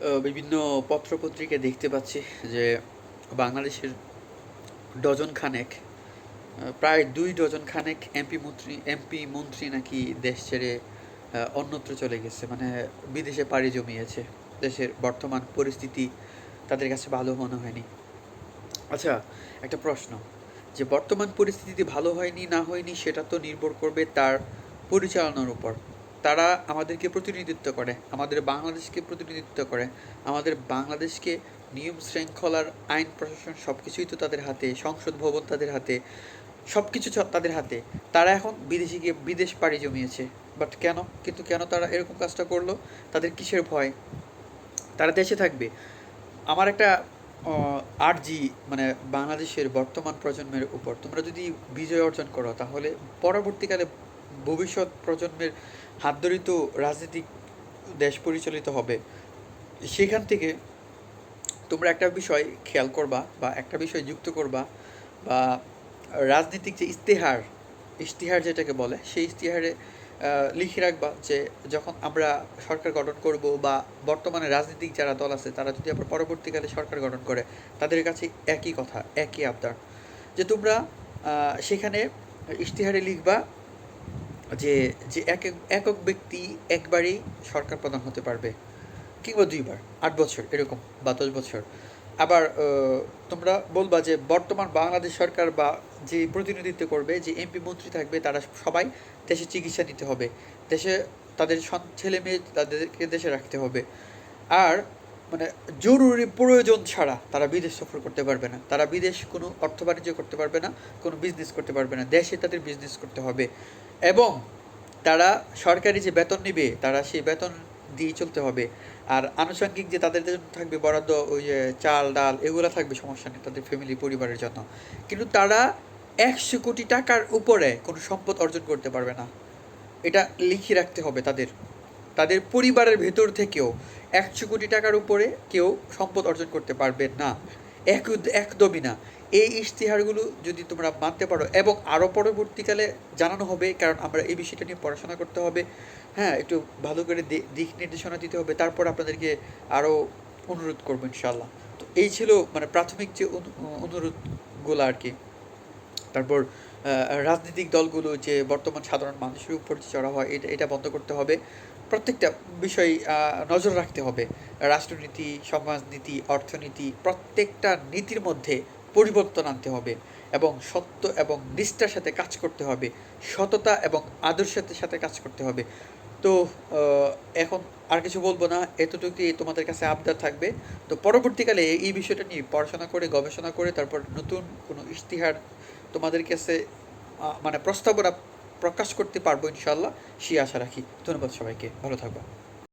বিভিন্ন পত্রপত্রিকায় দেখতে পাচ্ছি যে বাংলাদেশের ডজন খানেক প্রায় দুই ডজন খানেক এমপি মন্ত্রী এমপি মন্ত্রী নাকি দেশ ছেড়ে অন্যত্র চলে গেছে মানে বিদেশে পাড়ি জমিয়েছে। দেশের বর্তমান পরিস্থিতি তাদের কাছে ভালো মনে হয়নি। আচ্ছা একটা প্রশ্ন, যে বর্তমান পরিস্থিতি ভালো হয়নি, না হয়নি, সেটা তো নির্ভর করবে তার পরিচালনার উপর। তারা আমাদেরকে প্রতিনিধিত্ব করে, আমাদের বাংলাদেশকে প্রতিনিধিত্ব করে, আমাদের বাংলাদেশকে নিয়ম শৃঙ্খলার আইন প্রশাসন সব কিছুই তো তাদের হাতে, সংসদ ভবন তাদের হাতে সব কিছু তাদের হাতে। তারা এখন বিদেশে গিয়ে বিদেশ পাড়ি জমিয়েছে। বাট কেন? কিন্তু কেন তারা এরকম কাজটা করল? তাদের কিসের ভয়? তারা দেশে থাকবে। আমার একটা আরজি মানে বাংলাদেশের বর্তমান প্রজন্মের উপর, তোমরা যদি বিজয় অর্জন করো, তাহলে পরবর্তীকালে ভবিষ্যৎ প্রজন্মের হাত রাজনৈতিক দেশ পরিচালিত হবে। সেখান থেকে তোমরা একটা বিষয় খেয়াল করবা বা একটা বিষয় যুক্ত করবা বা রাজনীতিক যে ইস্তেহার ইশতেহার যেটাকে বলে, সেই ইশতেহারে লিখে রাখবা যে যখন আমরা সরকার গঠন করব বা বর্তমানে রাজনৈতিক যারা দল আছে, তারা যদি আবার পরবর্তীকালে সরকার গঠন করে, তাদের কাছে একই কথা, একই আবদার। যে তোমরা সেখানে ইশতেহারে লিখবা যে যে এক এক- একক ব্যক্তি একবারই সরকার প্রধান হতে পারবে। কিংবা দুইবার, আট বছর, এরকম, বা দশ বছর। আবার তোমরা বলবা যে বর্তমান বাংলাদেশ সরকার বা যে প্রতিনিধিত্ব করবে, যে এমপি মন্ত্রী থাকবে, তারা সবাই দেশে চিকিৎসা নিতে হবে। দেশে তাদের ছেলে মেয়ে তাদেরকে দেশে রাখতে হবে। আর মানে জরুরি প্রয়োজন ছাড়া তারা বিদেশ সফর করতে পারবে না। তারা বিদেশ কোনো অর্থ বাণিজ্য করতে পারবে না, কোনো বিজনেস করতে পারবে না। দেশে তাদের বিজনেস করতে হবে। এবং তারা সরকারি যে বেতন নেবে, তারা সেই বেতন দিয়ে চলতে হবে। আর আনুষঙ্গিক যে তাদের জন্য থাকবে বরাদ্দ, ওই যে চাল, ডাল, এগুলো থাকবে, সমস্যা নেই তাদের ফ্যামিলি পরিবারের জন্য। কিন্তু তারা একশো কোটি টাকার উপরে কোনো সম্পদ অর্জন করতে পারবে না। এটা লিখে রাখতে হবে তাদের। তাদের পরিবারের ভেতর থেকেও একশো কোটি টাকার উপরে কেউ সম্পদ অর্জন করতে পারবে না। এক একদমই না। এই ইশতেহারগুলো যদি তোমরা মানতে পারো এবং আরও পরবর্তীকালে জানানো হবে, কারণ আমরা এই বিষয়টা নিয়ে পড়াশোনা করতে হবে। হ্যাঁ একটু ভালো করে দিক নির্দেশনা দিতে হবে। তারপর আপনাদেরকে আরও অনুরোধ করব ইনশাল্লাহ তো এই ছিল মানে প্রাথমিক যে অনু- অনুরোধগুলো আর কি। তারপর রাজনৈতিক দলগুলো যে বর্তমান সাধারণ মানুষের উপর চড়া হয়, এটা এটা বন্ধ করতে হবে। প্রত্যেকটা বিষয় নজর রাখতে হবে। রাষ্ট্রনীতি, সমাজনীতি, অর্থনীতি, প্রত্যেকটা নীতির মধ্যে পরিবর্তন আনতে হবে এবং সত্য এবং নিষ্ঠার সাথে কাজ করতে হবে। সততা এবং আদর্শের সাথে কাজ করতে হবে। তো এখন আর কিছু বলব না। এতটুকুই তোমাদের কাছে আবদার থাকবে। তো পরবর্তীকালে এই বিষয়টা নিয়ে পড়াশোনা করে, গবেষণা করে, তারপর নতুন কোনো ইশতিহার তোমাদের কাছে মানে প্রস্তাবনা প্রকাশ করতে পারব ইনশাল্লাহ সেই আশা রাখি। ধন্যবাদ সবাইকে। ভালো থাকবা